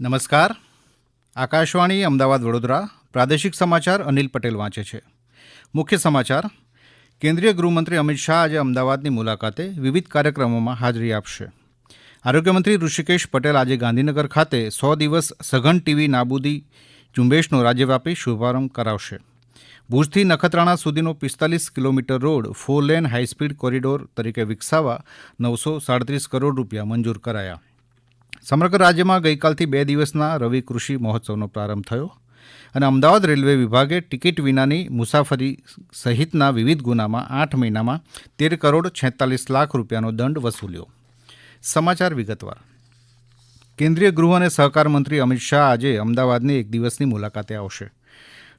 નમસ્કાર. આકાશવાણી, અમદાવાદ, વડોદરા. પ્રાદેશિક સમાચાર અનિલ પટેલ વાંચે છે. મુખ્ય સમાચાર. કેન્દ્રીય ગૃહમંત્રી અમિત શાહ આજે અમદાવાદની મુલાકાતે વિવિધ કાર્યક્રમોમાં હાજરી આપશે. આરોગ્યમંત્રી ઋષિકેશ પટેલ આજે ગાંધીનગર ખાતે સો દિવસ સઘન ટીવી નાબૂદી ઝુંબેશનો રાજ્યવ્યાપી શુભારંભ કરાવશે. ભુજથી નખત્રાણા સુધીનો પિસ્તાલીસ kilometre road four lane high speed corridor તરીકે વિકસાવવા નવસો સાડત્રીસ કરોડ રૂપિયા મંજૂર કરાયા. સમગ્ર રાજ્યમાં ગઈકાલથી બે દિવસના રવિ કૃષિ મહોત્સવનો પ્રારંભ થયો અને અમદાવાદ રેલવે વિભાગે ટિકિટ વિનાની મુસાફરી સહિતના વિવિધ ગુનામાં આઠ મહિનામાં તેર કરોડ છેતાલીસ લાખ રૂપિયાનો દંડ વસૂલ્યો. સમાચાર વિગતવાર. કેન્દ્રીય ગૃહ અને સહકાર મંત્રી અમિત શાહ આજે અમદાવાદની એક દિવસની મુલાકાતે આવશે.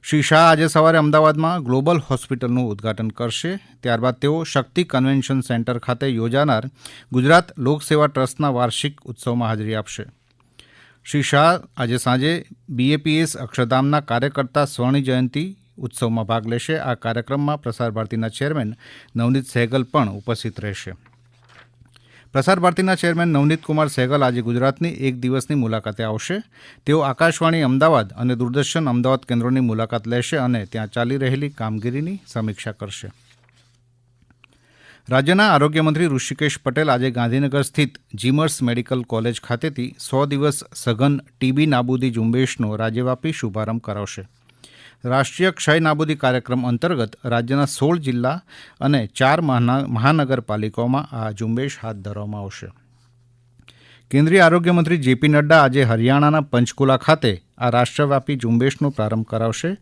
શ્રી શાહ આજે સવારે અમદાવાદમાં ગ્લોબલ હોસ્પિટલનું ઉદ્ઘાટન કરશે. ત્યારબાદ તેઓ શક્તિ કન્વેન્શન સેન્ટર ખાતે યોજાનાર ગુજરાત લોકસેવા ટ્રસ્ટના વાર્ષિક ઉત્સવમાં હાજરી આપશે. શ્રી શાહ આજે સાંજે બીએપીએસ અક્ષરધામના કાર્યકર્તા સ્વર્ણ જયંતિ ઉત્સવમાં ભાગ લેશે. આ કાર્યક્રમમાં પ્રસાર ભારતીના ચેરમેન નવનીત સહેગલ પણ ઉપસ્થિત રહેશે. પ્રસાર ભારતીના ચેરમેન નવનીત કુમાર સહેગલ આજે ગુજરાતની એક દિવસની મુલાકાતે આવશે. તેઓ આકાશવાણી, અમદાવાદ અને દૂરદર્શન અમદાવાદ કેન્દ્રોની મુલાકાત લેશે અને ત્યાં ચાલી રહેલી કામગીરીની સમીક્ષા કરશે. રાજ્યના આરોગ્યમંત્રી ઋષિકેશ પટેલ આજે ગાંધીનગર સ્થિત જીમર્સ મેડિકલ કોલેજ ખાતેથી સો દિવસ સઘન ટીબી નાબૂદી ઝુંબેશનો રાજ્યવ્યાપી શુભારંભ કરાવશે. રાષ્ટ્રીય ક્ષય નાબૂદી કાર્યક્રમ અંતર્ગત રાજ્યના સોળ જિલ્લા અને ચાર મહાના, મહાનગરપાલિકાઓમાં આ ઝુંબેશ હાથ ધરવામાં આવશે. કેન્દ્રીય આરોગ્યમંત્રી જેપી નડ્ડા આજે હરિયાણાના પંચકુલા ખાતે આ રાષ્ટ્રવ્યાપી ઝુંબેશનો પ્રારંભ કરાવશે.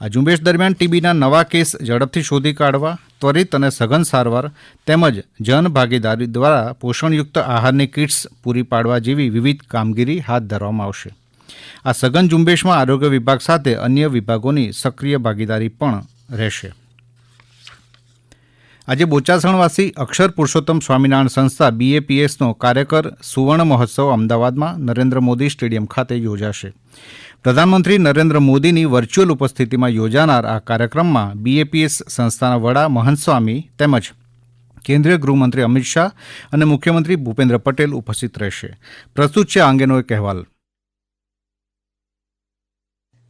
આ ઝુંબેશ દરમિયાન ટીબીના નવા કેસ ઝડપથી શોધી કાઢવા, ત્વરિત અને સઘન સારવાર તેમજ જનભાગીદારી દ્વારા પોષણયુક્ત આહારની કિટ્સ પૂરી પાડવા જેવી વિવિધ કામગીરી હાથ ધરવામાં આવશે. આ સઘન ઝુંબેશમાં આરોગ્ય વિભાગ સાથે અન્ય વિભાગોની સક્રિય ભાગીદારી પણ રહેશે. આજે બોચાસણવાસી અક્ષર પુરુષોત્તમ સ્વામિનારાયણ સંસ્થા બીએપીએસનો કાર્યકર સુવર્ણ મહોત્સવ અમદાવાદમાં નરેન્દ્ર મોદી સ્ટેડિયમ ખાતે યોજાશે. પ્રધાનમંત્રી નરેન્દ્ર મોદીની વર્ચ્યુઅલ ઉપસ્થિતિમાં યોજાનાર આ કાર્યક્રમમાં બીએપીએસ સંસ્થાના વડા મહંત સ્વામી તેમજ કેન્દ્રીય ગૃહમંત્રી અમિત શાહ અને મુખ્યમંત્રી ભૂપેન્દ્ર પટેલ ઉપસ્થિત રહેશે. પ્રસ્તુત છે આ અંગેનો એક અહેવાલ.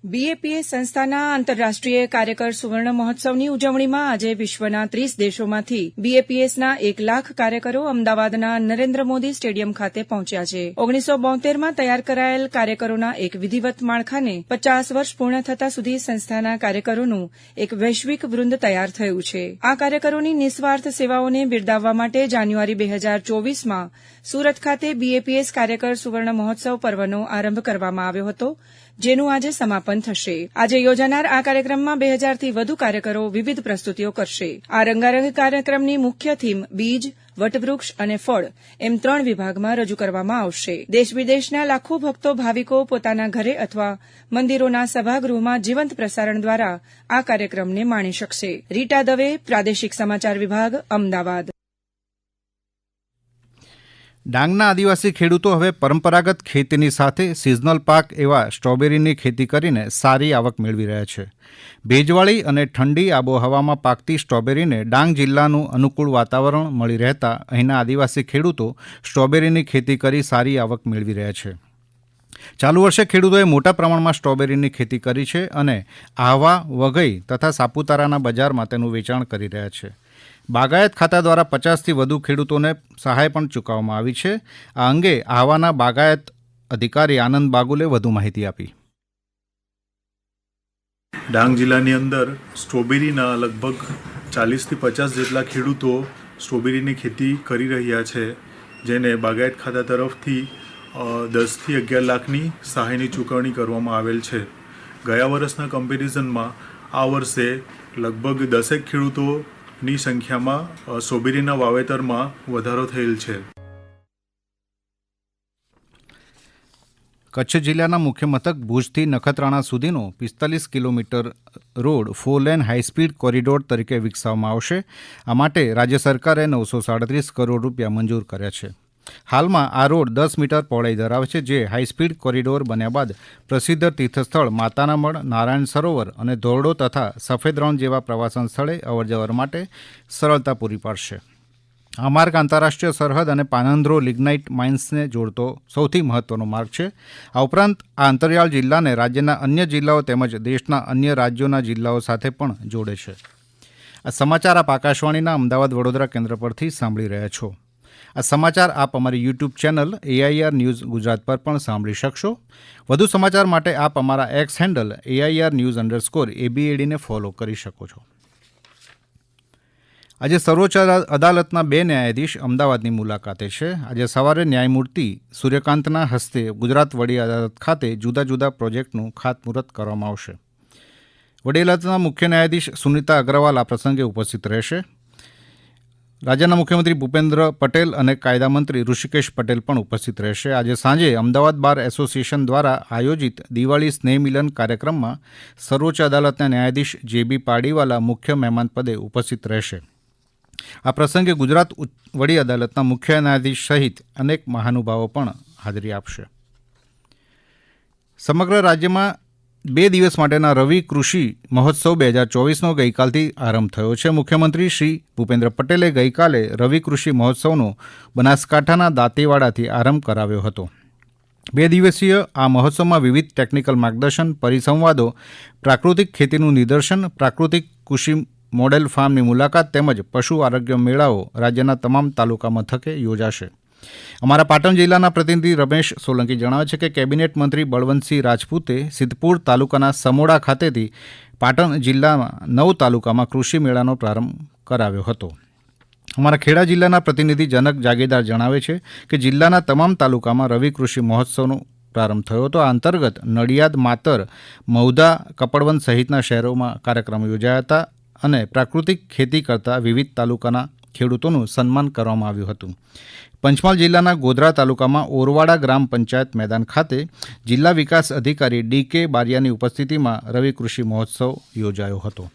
બીએપીએસ સંસ્થાના આંતરરાષ્ટ્રીય કાર્યકર સુવર્ણ મહોત્સવની ઉજવણીમાં આજે વિશ્વના ત્રીસ દેશોમાંથી બીએપીએસના એક લાખ કાર્યકરો અમદાવાદના નરેન્દ્ર મોદી સ્ટેડિયમ ખાતે પહોંચ્યા છે. ઓગણીસો બોતેરમાં તૈયાર કરાયેલ કાર્યકરોના એક વિધિવત માળખાને પચાસ વર્ષ પૂર્ણ થતા સુધી સંસ્થાના કાર્યકરોનું એક વૈશ્વિક વૃંદ તૈયાર થયું છે. આ કાર્યકરોની નિસ્વાર્થ સેવાઓને બિરદાવવા માટે જાન્યુઆરી બે હજાર ચોવીસમાં સુરત ખાતે બીએપીએસ કાર્યકર સુવર્ણ મહોત્સવ પર્વનો આરંભ કરવામાં આવ્યો હતો. જેનું આજે સમાપન થશે. આજે યોજાનાર આ કાર્યક્રમમાં બે હજારથી વધુ કાર્યકરો વિવિધ પ્રસ્તુતિઓ કરશે. આ રંગારંગ કાર્યક્રમની મુખ્ય થીમ બીજ, વટવૃક્ષ અને ફળ એમ ત્રણ વિભાગમાં રજૂ કરવામાં આવશે. દેશ વિદેશના લાખો ભક્તો ભાવિકો પોતાના ઘરે અથવા મંદિરોના સભાગૃહમાં જીવંત પ્રસારણ દ્વારા આ કાર્યક્રમને માણી શકશે. રીટા દવે પ્રાદેશિક સમાચાર વિભાગ, અમદાવાદ. ડાંગના આદિવાસી ખેડૂતો હવે પરંપરાગત ખેતીની સાથે સિઝનલ પાક એવા સ્ટ્રોબેરીની ખેતી કરીને સારી આવક મેળવી રહ્યા છે. ભેજવાળી અને ઠંડી આબોહવામાં પાકતી સ્ટ્રોબેરીને ડાંગ જિલ્લાનું અનુકૂળ વાતાવરણ મળી રહેતા અહીંના આદિવાસી ખેડૂતો સ્ટ્રોબેરીની ખેતી કરી સારી આવક મેળવી રહ્યા છે. ચાલુ વર્ષે ખેડૂતોએ મોટા પ્રમાણમાં સ્ટ્રોબેરીની ખેતી કરી છે અને આહવા, વઘઈ તથા સાપુતારાના બજારમાં તેનું વેચાણ કરી રહ્યા છે. બાગાયત ખાતા દ્વારા પચાસથી વધુ ખેડૂતોને સહાય પણ ચૂકવવામાં આવી છે. આ અંગે આહવાના બાગાયત અધિકારી આનંદ બાગુલે વધુ માહિતી આપી. ડાંગ જિલ્લાની અંદર સ્ટ્રોબેરીના લગભગ ચાલીસથી પચાસ જેટલા ખેડૂતો સ્ટ્રોબેરીની ખેતી કરી રહ્યા છે, જેને બાગાયત ખાતા તરફથી દસથી અગિયાર લાખની સહાયની ચૂકવણી કરવામાં આવેલ છે. ગયા વર્ષના કમ્પેરિઝનમાં આ વર્ષે લગભગ દસેક ખેડૂતોની સંખ્યામાં સોબીરીના વાવેતરમાં વધારો થયેલ છે. કચ્છ જિલ્લાના મુખ્ય મથક ભુજથી નખત્રાણા સુધીનો પિસ્તાલીસ kilometre road four lane high speed corridor તરીકે વિકસાવવામાં આવશે. આ માટે રાજ્ય સરકારે નવસો સાડત્રીસ કરોડ રૂપિયા મંજૂર કર્યા છે. હાલમાં આ રોડ દસ મીટર પહોળાઈ ધરાવે છે જે હાઈસ્પીડ કોરિડોર બન્યા બાદ પ્રસિદ્ધ તીર્થસ્થળ માતાના મઢ નારાયણ સરોવર અને ધોરડો તથા સફેદ રણ જેવા પ્રવાસન સ્થળે અવરજવર માટે સરળતા પૂરી પાડશે. આ માર્ગ આંતરરાષ્ટ્રીય સરહદ અને પાનંદ્રો લિગ્નાઇટ માઇન્સને જોડતો સૌથી મહત્વનો માર્ગ છે. આ ઉપરાંત આ અંતરિયાળ જિલ્લાને રાજ્યના અન્ય જિલ્લાઓ તેમજ દેશના અન્ય રાજ્યોના જિલ્લાઓ સાથે પણ જોડે છે. આ સમાચાર આપ આકાશવાણીના અમદાવાદ વડોદરા કેન્દ્ર પરથી સાંભળી રહ્યા છો. આ સમાચાર આપ અમારી YouTube channel AIR news Gujarat પર પણ સાંભળી શકશો. વધુ સમાચાર માટે આપ અમારા X handle AIR news underscore એબીએડીને follow કરી શકો છો. આજે સર્વોચ્ચ અદાલતના બે ન્યાયાધીશ અમદાવાદની મુલાકાતે છે. આજે સવારે ન્યાયમૂર્તિ સૂર્યકાંતના હસ્તે ગુજરાત વડી અદાલત ખાતે જુદા જુદા પ્રોજેક્ટનું ખાતમુહૂર્ત કરવામાં આવશે. વડી અદાલતના મુખ્ય ન્યાયાધીશ સુનિતા અગ્રવાલ આ પ્રસંગે ઉપસ્થિત રહેશે. રાજ્યના મુખ્યમંત્રી ભૂપેન્દ્ર પટેલ અને કાયદા મંત્રી ઋષિકેશ પટેલ પણ ઉપસ્થિત રહેશે. આજે સાંજે અમદાવાદ બાર એસોસિએશન દ્વારા આયોજિત દિવાળી સ્નેહ મિલન કાર્યક્રમમાં સર્વોચ્ચ અદાલતના ન્યાયાધીશ જે બી પાડીવાલા મુખ્ય મહેમાન પદે ઉપસ્થિત રહેશે. આ પ્રસંગે ગુજરાત વડી અદાલતના મુખ્ય ન્યાયાધીશ સહિત અનેક મહાનુભાવો પણ હાજરી આપશે. સમગ્ર રાજ્યમાં બે દિવસ માટેના રવિ કૃષિ મહોત્સવ બે હજાર ચોવીસનો ગઈકાલથી આરંભ થયો છે. મુખ્યમંત્રી શ્રી ભૂપેન્દ્ર પટેલે ગઈકાલે રવિ કૃષિ મહોત્સવનો બનાસકાંઠાના દાંતીવાડાથી આરંભ કરાવ્યો હતો. બે દિવસીય આ મહોત્સવમાં વિવિધ ટેકનિકલ માર્ગદર્શન, પરિસંવાદો, પ્રાકૃતિક ખેતીનું નિદર્શન, પ્રાકૃતિક કૃષિ મોડેલ ફાર્મની મુલાકાત તેમજ પશુ આરોગ્ય મેળાઓ રાજ્યના તમામ તાલુકા મથકે યોજાશે. અમારા પાટણ જિલ્લાના પ્રતિનિધિ રમેશ સોલંકી જણાવે છે કે કેબિનેટ મંત્રી બળવંતસિંહ રાજપૂતે સિદ્ધપુર તાલુકાના સમોડા ખાતેથી પાટણ જિલ્લામાં નવ તાલુકામાં કૃષિ મેળાનો પ્રારંભ કરાવ્યો હતો. અમારા ખેડા જિલ્લાના પ્રતિનિધિ જનક જાગીરદાર જણાવે છે કે જિલ્લાના તમામ તાલુકામાં રવિ કૃષિ મહોત્સવનો પ્રારંભ થયો હતો. આ અંતર્ગત નડિયાદ, માતર મૌદા કપડવંત સહિતના શહેરોમાં કાર્યક્રમો યોજાયા હતા અને પ્રાકૃતિક ખેતી કરતા વિવિધ તાલુકાના ખેડૂતોનું સન્માન કરવામાં આવ્યું હતું. પંચમહાલ જિલ્લાના ગોધરા તાલુકામાં ઓરવાડા ગ્રામ પંચાયત મેદાન ખાતે જિલ્લા વિકાસ અધિકારી ડી કે બારિયાની ઉપસ્થિતિમાં રવિ કૃષિ મહોત્સવ યોજાયો હતો.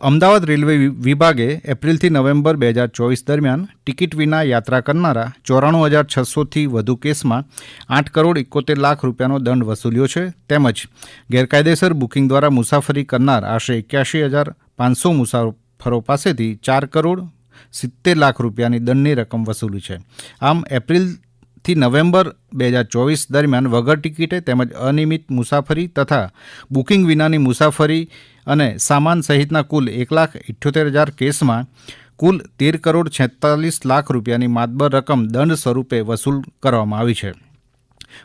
અમદાવાદ રેલવે વિભાગે એપ્રિલથી નવેમ્બર બે હજાર ચોવીસ દરમિયાન ટિકિટ વિના યાત્રા કરનારા ચોરાણું હજાર છસોથી વધુ કેસમાં આઠ કરોડ એકોતેર લાખ રૂપિયાનો દંડ વસૂલ્યો છે. તેમજ ગેરકાયદેસર બુકિંગ દ્વારા મુસાફરી કરનાર આશરે એક્યાસી હજાર પાંચસો મુસાફરો પાસેથી ચાર કરોડ સિત્તેર લાખ રૂપિયાની દંડની રકમ વસૂલી છે. આમ એપ્રિલથી નવેમ્બર બે હજાર ચોવીસ દરમિયાન વગર ટિકિટે તેમજ અનિયમિત મુસાફરી તથા બુકિંગ વિનાની મુસાફરી અને સામાન સહિતના કુલ એક લાખ ઇઠ્યોતેર હજાર કેસમાં કુલ તેર કરોડ છેતાલીસ લાખ રૂપિયાની માતબર રકમ દંડ સ્વરૂપે વસૂલ કરવામાં આવી છે.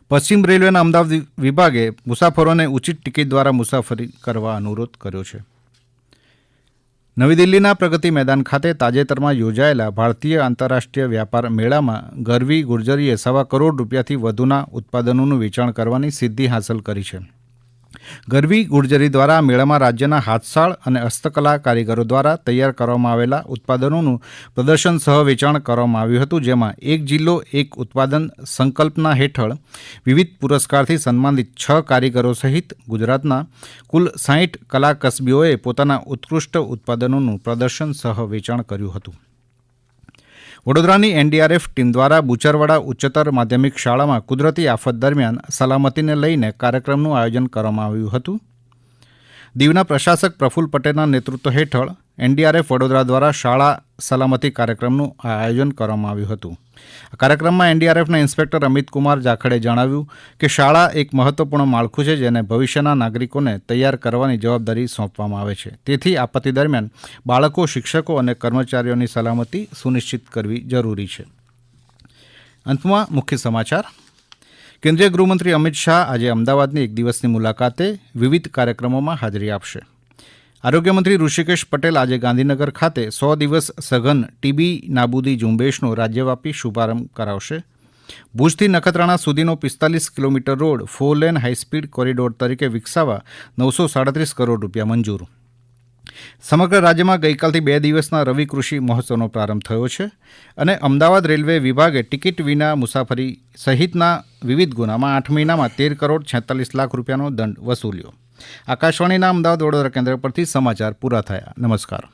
પશ્ચિમ રેલવેના અમદાવાદ વિભાગે મુસાફરોને ઉચિત ટિકિટ દ્વારા મુસાફરી કરવા અનુરોધ કર્યો છે. નવી દિલ્હીના પ્રગતિ મેદાન ખાતે તાજેતરમાં યોજાયેલા ભારતીય આંતરરાષ્ટ્રીય વ્યાપાર મેળામાં ગરવી ગુર્જરીએ સવા કરોડ રૂપિયાથી વધુના ઉત્પાદનોનું વેચાણ કરવાની સિદ્ધિ હાંસલ કરી છે. ગરવી ગુર્જરી દ્વારા મેળામાં રાજ્યના હાથસાળ અને હસ્તકલા કારીગરો દ્વારા તૈયાર કરવામાં આવેલા ઉત્પાદનોનું પ્રદર્શન સહ વેચાણ કરવામાં આવ્યું હતું, જેમાં એક જિલ્લો, એક ઉત્પાદન સંકલ્પના હેઠળ વિવિધ પુરસ્કારથી સન્માનિત છ કારીગરો સહિત ગુજરાતના કુલ સાહીઠ કલા કસબીઓએ પોતાના ઉત્કૃષ્ટ ઉત્પાદનોનું પ્રદર્શન સહ વેચાણ કર્યું હતું. વડોદરાની એનડીઆરએફ ટીમ દ્વારા બુચરવાડા ઉચ્ચતર માધ્યમિક શાળામાં કુદરતી આફત દરમિયાન સલામતીને લઈને કાર્યક્રમનું આયોજન કરવામાં આવ્યું હતું. દીવના પ્રશાસક પ્રફુલ્લ પટેલના નેતૃત્વ હેઠળ એનડીઆરએફ વડોદરા દ્વારા શાળા સલામતી કાર્યક્રમનું આયોજન કરવામાં આવ્યું હતું. આ કાર્યક્રમમાં એનડીઆરએફના ઇન્સ્પેક્ટર અમિત કુમાર જાખડે જણાવ્યું કે શાળા એક મહત્વપૂર્ણ માળખું છે જેને ભવિષ્યના નાગરિકોને તૈયાર કરવાની જવાબદારી સોંપવામાં આવે છે. તેથી આપત્તિ દરમિયાન બાળકો, શિક્ષકો અને કર્મચારીઓની સલામતી સુનિશ્ચિત કરવી જરૂરી છે. અંતમાં મુખ્ય સમાચાર. કેન્દ્રીય ગૃહમંત્રી અમિત શાહ આજે અમદાવાદની એક દિવસની મુલાકાતે વિવિધ કાર્યક્રમોમાં હાજરી આપશે. આરોગ્યમંત્રી ઋષિકેશ પટેલ આજે ગાંધીનગર ખાતે સો દિવસ સઘન ટીબી નાબૂદી ઝુંબેશનો રાજ્યવ્યાપી શુભારંભ કરાવશે. ભુજથી નખત્રાણા સુધીનો પિસ્તાલીસ kilometre road four lane high speed corridor તરીકે વિકસાવવા નવસો સાડત્રીસ કરોડ રૂપિયા મંજૂર. સમગ્ર રાજ્યમાં ગઈકાલથી બે દિવસના રવિ કૃષિ મહોત્સવનો પ્રારંભ થયો છે અને અમદાવાદ રેલવે વિભાગે ટિકિટ વિના મુસાફરી સહિતના વિવિધ ગુનામાં આઠ મહિનામાં તેર કરોડ છેતાલીસ લાખ રૂપિયાનો દંડ વસૂલ્યો. આકાશવાણીના અમદાવાદ વડોદરા કેન્દ્ર પરથી સમાચાર પૂરા થયા. નમસ્કાર.